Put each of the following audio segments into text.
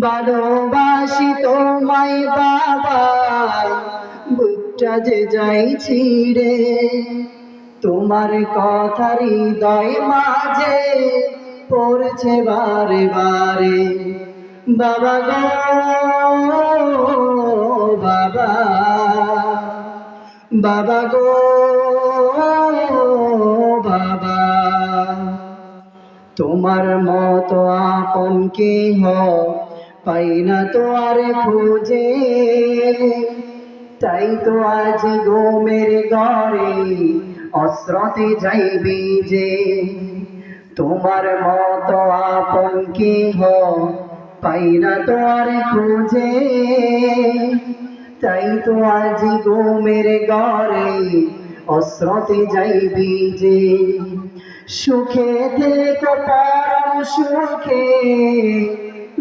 ভালোবাসি তোমায় বাবা বুকটা যে যাই ছিড়ে। তোমার কথা হৃদয় মাঝে পড়ছে বারে বারে। বাবা গো, বাবা বাবা গো, বাবা। তোমার মতো আপন কে হ পাই না তো আর খুঁজে। তাই তো আজ গোমের গড়ে অস্ত্রতে যাইবি যে তোমার মতো আপন কে হ পাই না তো আর খুঁজে। তাই তো আজ গোমের গড়ে অস্ত্রতে যাইবি যে সুখে থেকো পরম সুখে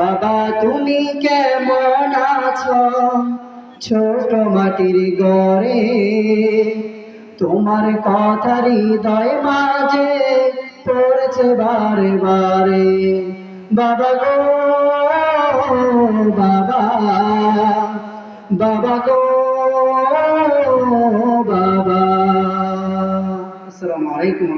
বাবা, তুমি কেমন আছো? ছোট মাটির গড়ে তোমার কথা হৃদয় মাঝে পড়েছে বারে বারে। বাবা গো, বাবা বাবা গো, বাবা। আসসালামু আলাইকুম